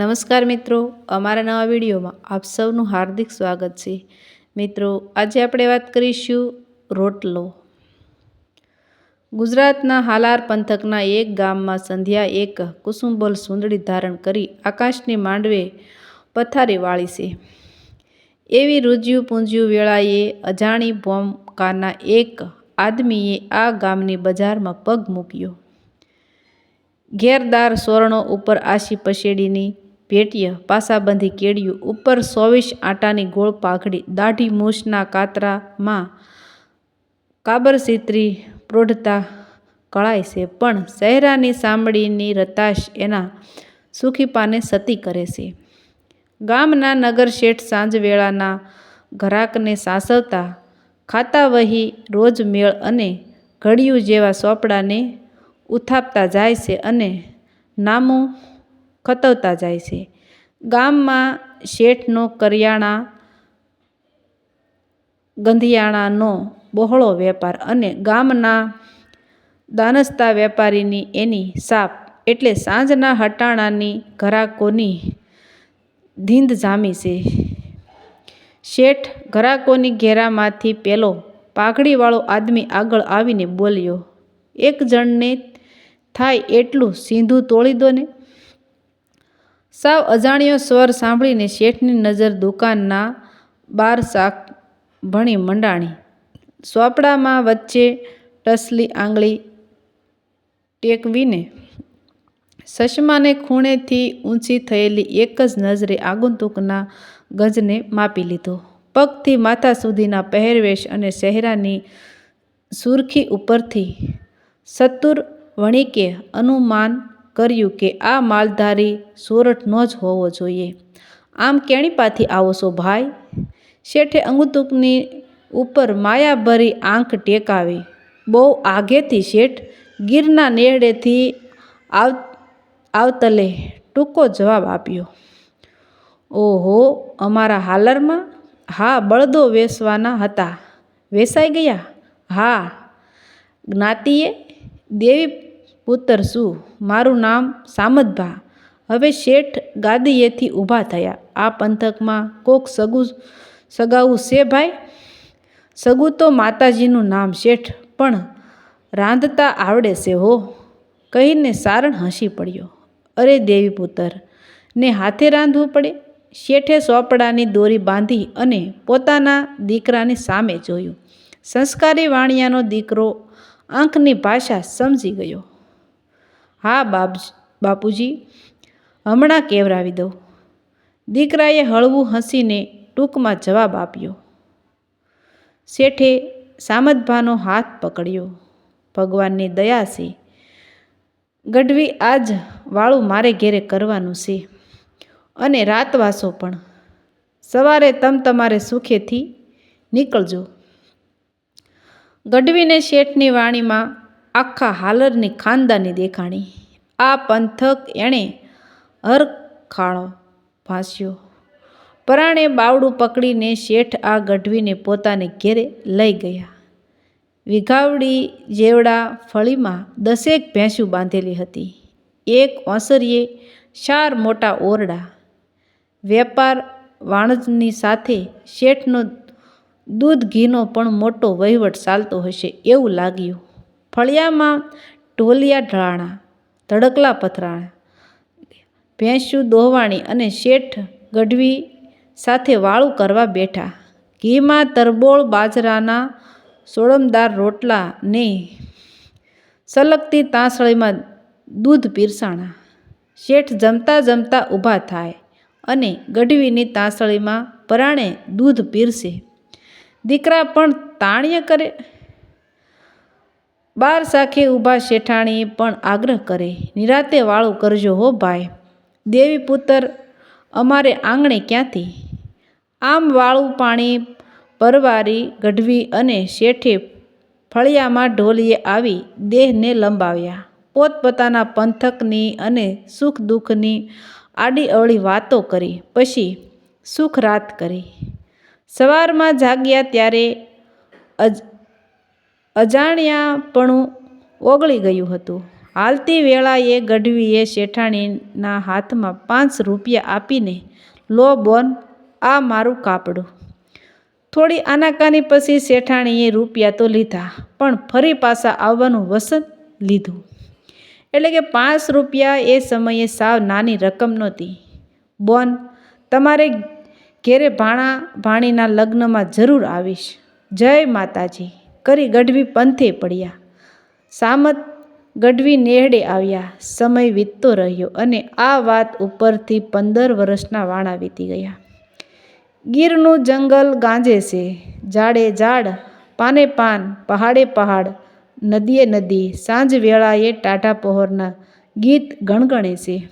નમસ્કાર મિત્રો, અમારા નવા વિડીયોમાં આપ સૌનું હાર્દિક સ્વાગત છે. મિત્રો, આજે આપણે વાત કરીશું રોટલો. ગુજરાતના હાલાર પંથકના એક ગામમાં સંધ્યા એક કુસુમબોલ સુંદડી ધારણ કરી આકાશની માંડવે પથારી વાળી છે. એવી રૂજ્યું પૂંજ્યું વેળાએ અજાણી ભોમકાના એક આદમીએ આ ગામની બજારમાં પગ મૂક્યો. ઘેરદાર સોરણો ઉપર આશી પસેડીની ભેટીય પાસાબંધી કેડિયું ઉપર ચોવીસ આટાની ગોળ પાઘડી, દાઢી મૂછના કાતરામાં કાબર સિત્રી પ્રોઢતા કળાય છે, પણ સહેરાની સાંભળીની રતાશ એના સુખીપાને સતી કરે છે. ગામના નગર શેઠ સાંજવેળાના ઘરાકને સાસવતા ખાતા વહી રોજ મેળ અને ઘડિયું જેવા ચોપડાને ઉથાપતા જાય છે અને નામું ખતવતા જાય છે. ગામમાં શેઠનો કરિયાણા, ગંધિયાણાનો બહોળો વેપાર અને ગામના દાનસ્તા વેપારીની એની સાપ એટલે સાંજના હટાણાની ઘરાકોની ધીંધ જામી છે. શેઠ ઘરાકોની ઘેરામાંથી પેલો પાઘડીવાળો આદમી આગળ આવીને બોલ્યો, એક જણને થાય એટલું સીંધું તોડી દો ને. સાવ અજાણ્યો સ્વર સાંભળીને શેઠની નજર દુકાનના બાર શાક ભણી મંડાણી. ચોપડામાં વચ્ચે ટસલી આંગળી ટેકવીને ચશ્માને ખૂણેથી ઊંચી થયેલી એક જ નજરે આગંતુકના ગજને માપી લીધો. પગથી માથા સુધીના પહેરવેશ અને ચહેરાની સુરખી ઉપરથી સતુર વણિકે અનુમાન કર્યું કે આ માલધારી સોરઠનો જ હોવો જોઈએ. આમ કેણીપાથી આવો છો ભાઈ? શેઠે અંગુતુકની ઉપર માયાભરી આંખ ટેકાવી. બહુ આગેથી શેઠ, ગીરના નેડેથી આવ, આવતલે ટૂંકો જવાબ આપ્યો. ઓહો, અમારા હાલરમાં? હા, બળદો વેસવાના હતા. વેસાઈ ગયા? હા. જ્ઞાતિએ દેવી પુત્ર શું મારું નામ સામતભા. હવે શેઠ ગાદીએથી ઊભા થયા. આ પંથકમાં કોક સગું સગાવું છે ભાઈ? સગું તો માતાજીનું નામ શેઠ, પણ રાંધતા આવડે છે હો. કહીને સારણ હસી પડ્યો. અરે દેવી પુત્ર ને હાથે રાંધવું પડે? શેઠે સોપડાની દોરી બાંધી અને પોતાના દીકરાની સામે જોયું. સંસ્કારી વાણિયાનો દીકરો આંખની ભાષા સમજી ગયો. હા, બાપ બાપુજી, હમણાં કેવરાવી દઉં. દીકરાએ હળવું હસીને ટૂંકમાં જવાબ આપ્યો. શેઠે સામતભાનો હાથ પકડ્યો. ભગવાનની દયા છે. ગઢવી આજ વાળું મારે ઘેરે કરવાનું છે. અને રાતવાસો પણ. સવારે તમ તમારે સુખેથી નીકળજો. ગઢવીને શેઠની વાણીમાં આખા હાલરની ખાનદાની દેખાણી. આ પંથક એણે હરખાણો ભાસ્યો. પરાણે બાવડું પકડીને શેઠ આ ગઢવીને પોતાને ઘેરે લઈ ગયા. વિઘાવડી જેવડા ફળીમાં દસેક ભેંસું બાંધેલી હતી. એક ઓસરીએ ચાર મોટા ઓરડા. વેપાર વાણજની સાથે શેઠનો દૂધ ઘીનો પણ મોટો વહીવટ ચાલતો હશે એવું લાગ્યું. ફળિયામાં ઢોલિયા ઢળાણા ધડકલા પથરાણા, ભેંસું દોહવાણી અને શેઠ ગઢવી સાથે વાળું કરવા બેઠા. ઘીમાં તરબોળ બાજરાના સોળમદાર રોટલા ને સલગતી તાંસળીમાં દૂધ પીરસાણા. શેઠ જમતા જમતા ઊભા થાય અને ગઢવીની તાંસળીમાં પરાણે દૂધ પીરસે. દીકરા પણ તાણ્ય કરે બાર સાખે ઊભા શેઠાણીએ પણ આગ્રહ કરે, નિરાતે વાળું કરજો હો ભાઈ. દેવી પુત્ર, અમારે આંગણે ક્યાંથી? આમ વાળું પાણી પરવારી, ગઢવી અને શેઠે ફળિયામાં ઢોલીએ આવી દેહને લંબાવ્યા. પોતપોતાના પંથકની અને સુખ દુઃખની આડી અવળી વાતો કરી, પછી સુખ રાત કરી. સવારમાં જાગ્યા ત્યારે અજ અજાણ્યાપણું ઓગળી ગયું હતું. હાલતી વેળાએ ગઢવીએ શેઠાણીના હાથમાં પાંચ રૂપિયા આપીને, લો બોન, આ મારું કાપડું. થોડી આનાકાની પછી શેઠાણીએ રૂપિયા તો લીધા, પણ ફરી પાછા આવવાનું વસન લીધું. એટલે કે પાંચ રૂપિયા એ સમયે સાવ નાની રકમ નહોતી. બોન, તમારે ઘેરે ભાણા ભાણીના લગ્નમાં જરૂર આવીશ. જય માતાજી. કરી ગઢવી પંથે પડ્યા. સામત ગઢવી નેહડે આવ્યા. સમય વીતતો રહ્યો અને આ વાત ઉપરથી પંદર વર્ષના વાણા વીતી ગયા. ગીરનું જંગલ ગાંજે છે. ઝાડે ઝાડ, પાને પાન, પહાડે પહાડ, નદીએ નદી, સાંજ વેળાએ ટાટા પહોરના ગીત ગણગણે છે.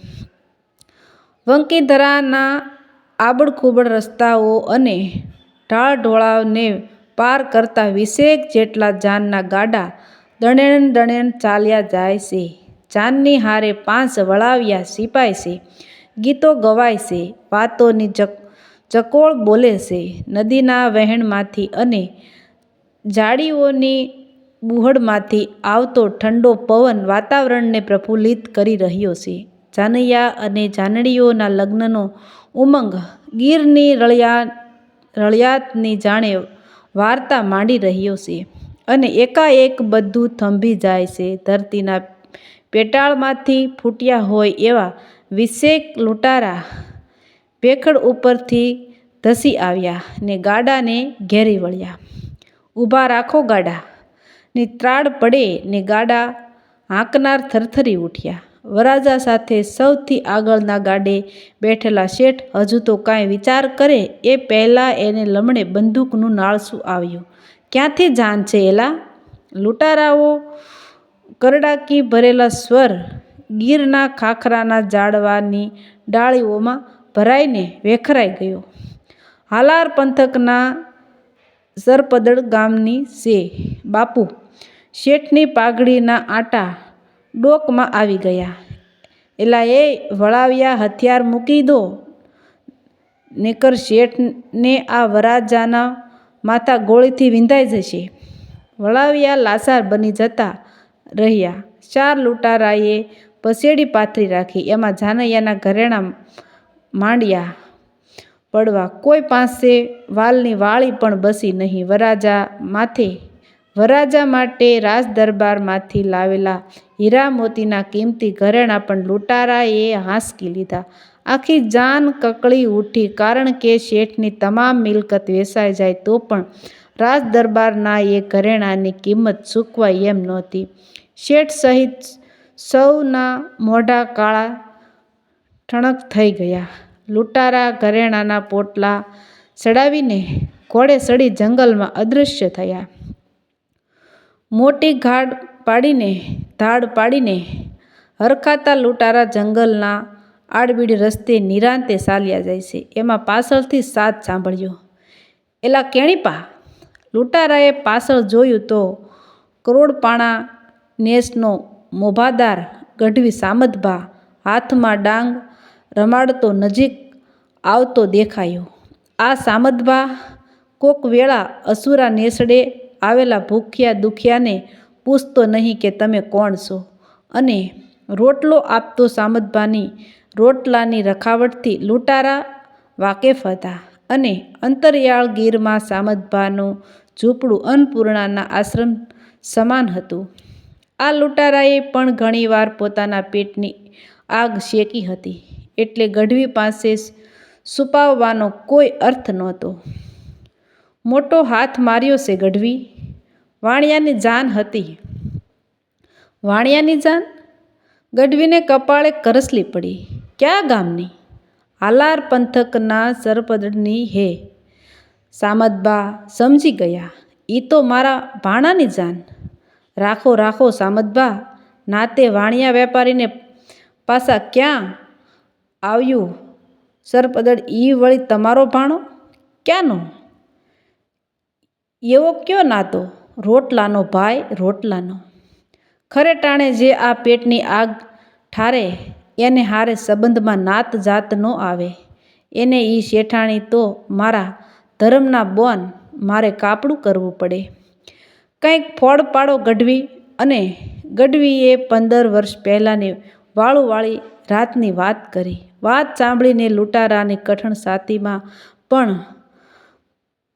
વંકીધરાના આબડખૂબડ રસ્તાઓ અને ઢાળ ઢોળાવને પાર કરતા વીસેક જેટલા જાનના ગાડા દણેણ દણેણ ચાલ્યા જાય છે. જાનની હારે પાંચ વળાવ્યા સિપાય છે. ગીતો ગવાય છે. વાતોની ચક ચકોળ બોલે છે. નદીના વહેણમાંથી અને જાળીઓની બુહડમાંથી આવતો ઠંડો પવન વાતાવરણને પ્રફુલ્લિત કરી રહ્યો છે. જાનૈયા અને જાનડીઓના લગ્નનો ઉમંગ ગીરની રળિયા, રળિયાતની જાણે વાર્તા માંડી રહ્યો છે અને એકાએક બધું થંભી જાય છે. ધરતીના પેટાળમાંથી ફૂટ્યા હોય એવા વિશેક લૂંટારા ભેખડ ઉપરથી ધસી આવ્યા ને ગાડાને ઘેરી વળ્યા. ઊભા રાખો ગાડા. ની ત્રાડ પડે ને ગાડા હાંકનાર થરથરી ઉઠ્યા. વરાજા સાથે સૌથી આગળના ગાડે બેઠેલા શેઠ હજુ તો કાંઈ વિચાર કરે એ પહેલાં એને લમણે બંદૂકનું નાળસું આવ્યું. ક્યાંથી જાન છે એલા? લૂંટારાઓ, કરડાકી ભરેલા સ્વર, ગીરના ખાખરાના ઝાડવાની ડાળીઓમાં ભરાઈને વેખરાઈ ગયો. હાલાર પંથકના સરપદળ ગામની સે બાપુ, શેઠની પાઘડીના આટા ડોકમાં આવી ગયા. એલા એ વળાવ્યા હથિયાર મૂકી દો. નેકર શેઠને આ વરાજાના માથા ગોળીથી વિંધાઈ જશે. વળાવ્યા લાસાર બની જતા રહ્યા. ચાર લૂંટારાએ પસેડી પાથરી રાખી. એમાં જાનૈયાના ઘરેણાં માંડ્યા પડવા. કોઈ પાસે વાલની વાળી પણ બસી નહીં. વરાજા માથે, વરાજા માટે રાજ દરબારમાંથી લાવેલા હીરા મોતીના કિંમતી ઘરેણાં પણ લૂંટારાએ હાંસકી લીધા. આખી જાન કકળી ઉઠી, કારણ કે શેઠની તમામ મિલકત વેચાઈ જાય તો પણ રાજ દરબારના એ ઘરેણાંની કિંમત ચૂકવાય એમ નહોતી. શેઠ સહિત સૌના મોઢા કાળા ઠણક થઈ ગયા. લૂંટારા ઘરેણાના પોટલા ચડાવીને ઘોડે સડી જંગલમાં અદૃશ્ય થયા. મોટી ઘાડ પાડીને ધાડ પાડીને હરખાતા લૂંટારા જંગલના આડબીડ રસ્તે નિરાંતે ચાલ્યા જાય છે. એમાં પાછળથી સાથ સાંભળ્યો. એલા કેણીપા, લૂંટારાએ પાછળ જોયું તો કરોડપાણા નેસનો મોભાદાર ગઢવી સામદભા હાથમાં ડાંગ રમાડતો નજીક આવતો દેખાયો. આ સામદભા કોક વેળા અસુરા નેસડે આવેલા ભૂખ્યા દુખિયાને પૂછતો નહીં કે તમે કોણ છો. અને રોટલો આપતો સામતભાની રોટલાની રખાવટથી લૂંટારા વાકેફ હતા અને અંતરિયાળ ગીરમાં સામતભાનું ઝૂંપડું અન્નપૂર્ણાના આશ્રમ સમાન હતું. આ લૂંટારાએ પણ ઘણીવાર પોતાના પેટની આગ શેકી હતી એટલે ગઢવી પાસે છુપાવવાનો કોઈ અર્થ નહોતો. મોટો હાથ માર્યો છે ગઢવી. વાણિયાની જાન હતી. વાણિયાની જાન? ગઢવીને કપાળે કરસલી પડી. ક્યાં ગામની? આલાર પંથકના સરપદની હે. સામદબા સમજી ગયા. એ તો મારા ભાણાની જાન. રાખો રાખો સામદબા નાતે વાણિયા વેપારીને પાછા ક્યાં આવ્યું? સરપદળ ઈ વળી તમારો ભાણો? ક્યાંનો? એવો કયો નાતો? રોટલાનો ભાઈ રોટલાનો. ખરે ટાણે જે આ પેટની આગ ઠારે, એને હારે સંબંધમાં નાત જાત ન આવે. એને એ શેઠાણી તો મારા ધર્મના બોન, મારે કાપડું કરવું પડે. કંઈક ફોડ પાડો ગઢવી અને ગઢવીએ પંદર વર્ષ પહેલાંની વાળુવાળી રાતની વાત કરી. વાત સાંભળીને લૂંટારાની કઠણ સાતીમાં પણ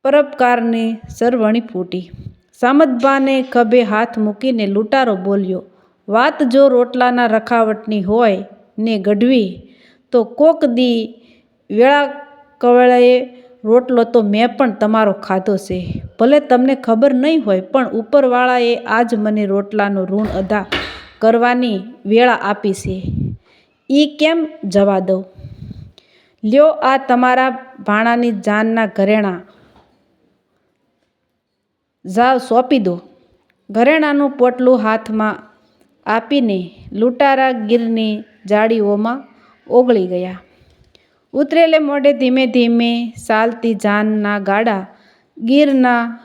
પરોપકારની સરવણી ફૂટી. સામતબાને ખભે હાથ મૂકીને લૂંટારો બોલ્યો, વાત જો રોટલાના રખાવટની હોય ને ગઢવી, તો કોક દી વેળા કવળાએ રોટલો તો મેં પણ તમારો ખાધો છે. ભલે તમને ખબર નહીં હોય, પણ ઉપરવાળાએ આજ મને રોટલાનું ઋણ અદા કરવાની વેળા આપી છે. એ કેમ જવા દઉં? લ્યો આ તમારા ભાણાની જાનના ઘરેણાં જાવ સોંપી દો. ઘરેણાનું પોટલું હાથમાં આપીને લૂંટારા ગીરની જાળીઓમાં ઓગળી ગયા. ઉતરેલે મોઢે ધીમે ધીમે ચાલતી જાનના ગાડા ગીરના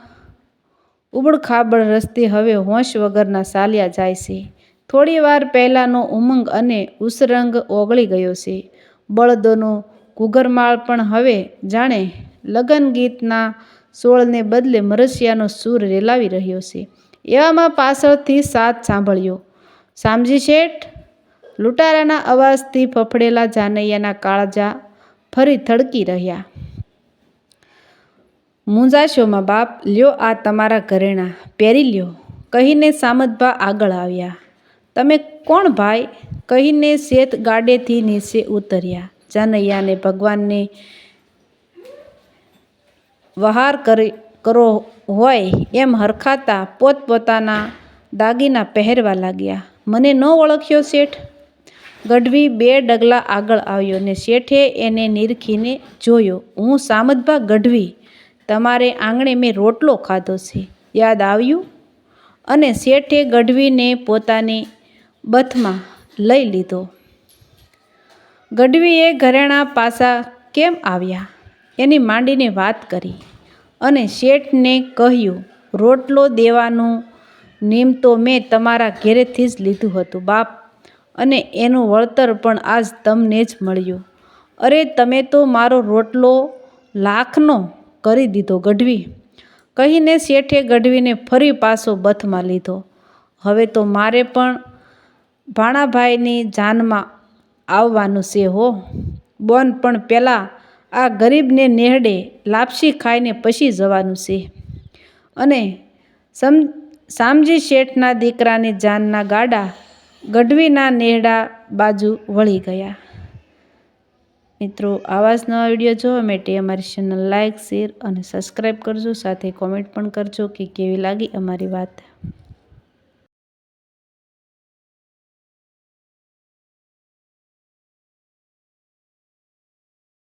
ઉબડખાબડ રસ્તે હવે હોશ વગરના ચાલ્યા જાય છે. થોડી વાર પહેલાંનો ઉમંગ અને ઉસરંગ ઓગળી ગયો છે. બળદોનો ઘૂઘરમાળ પણ હવે જાણે લગન ગીતના સોળને બદલે મરસિયાનો સૂર રેલાવી રહ્યો છે. એવામાં પાછળથી સાથ સાંભળ્યો. સામજી શેઠ, લૂંટારાના અવાજથી ફફડેલા જાનૈયાના કાળજા ફરી થડકી રહ્યા. મૂંઝાશોમાં બાપ, લ્યો આ તમારા ઘરેણાં, પહેરી લ્યો. કહીને સામતભા આગળ આવ્યા. તમે કોણ ભાઈ? કહીને શેત ગાડેથી નીચે ઉતર્યા. જાનૈયાને ભગવાનને વહાર કરી, કરો હોય એમ હરખાતા પોતપોતાના દાગીના પહેરવા લાગ્યા. મને ન ઓળખ્યો શેઠ? ગઢવી બે ડગલા આગળ આવ્યો ને શેઠે એને નિરખીને જોયો. હું સામદભા ગઢવી, તમારે આંગણે મેં રોટલો ખાધો છે. યાદ આવ્યું? અને શેઠે ગઢવીને પોતાની બથમાં લઈ લીધો. ગઢવીએ ઘરેણાં પાસા કેમ આવ્યા? એની માંડીને વાત કરી અને શેઠને કહ્યું, રોટલો દેવાનું નિયમ તો મેં તમારા ઘેરેથી જ લીધું હતું, બાપ. અને એનું વળતર પણ આજ તમને જ મળ્યું. અરે, તમે તો મારો રોટલો લાખનો કરી દીધો, ગઢવી. કહીને શેઠે ગઢવીને ફરી પાછો બથમાં લીધો. હવે તો મારે પણ ભાણાભાઈની જાનમાં આવવાનું છે હો. બોન પણ પહેલાં આ ગરીબને નેહડે લાપસી ખાઈને પછી જવાનું છે. અને સમ શામજી શેઠના દીકરાની જાનના ગાડા ગઢવીના નેહડા બાજુ વળી ગયા. મિત્રો, આવા જ નવા વીડિયો જોવા માટે અમારી ચેનલ લાઇક શેર અને સબસ્ક્રાઈબ કરજો. સાથે કોમેન્ટ પણ કરજો કે કેવી લાગી અમારી વાત.